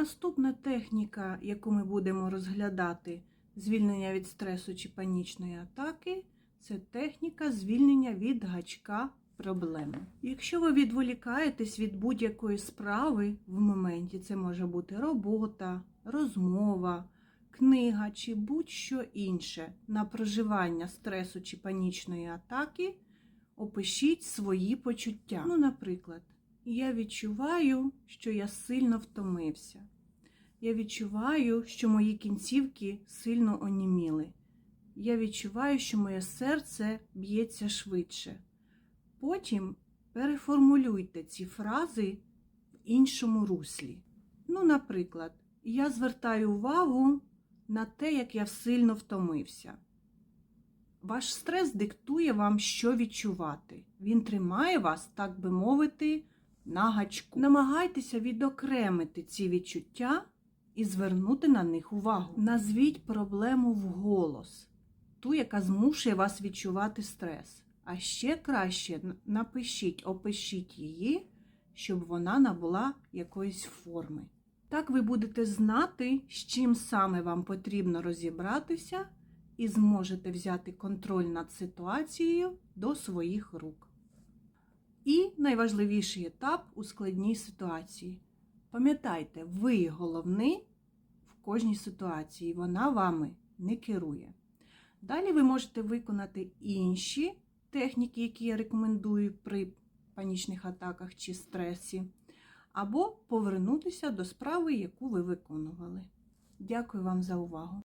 Наступна техніка, яку ми будемо розглядати, звільнення від стресу чи панічної атаки, це техніка звільнення від гачка проблеми. Якщо ви відволікаєтесь від будь-якої справи в моменті, це може бути робота, розмова, книга чи будь-що інше на проживання стресу чи панічної атаки, опишіть свої почуття. Ну, наприклад, я відчуваю, що я сильно втомився. Я відчуваю, що мої кінцівки сильно оніміли. Я відчуваю, що моє серце б'ється швидше. Потім переформулюйте ці фрази в іншому руслі. Ну, наприклад, я звертаю увагу на те, як я сильно втомився. Ваш стрес диктує вам, що відчувати. Він тримає вас, так би мовити, на гачку. Намагайтеся відокремити ці відчуття і звернути на них увагу. Назвіть проблему вголос, ту, яка змушує вас відчувати стрес. А ще краще напишіть, опишіть її, щоб вона набула якоїсь форми. Так ви будете знати, з чим саме вам потрібно розібратися, і зможете взяти контроль над ситуацією до своїх рук. І найважливіший етап у складній ситуації. Пам'ятайте, ви головний в кожній ситуації, вона вами не керує. Далі ви можете виконати інші техніки, які я рекомендую при панічних атаках чи стресі, або повернутися до справи, яку ви виконували. Дякую вам за увагу!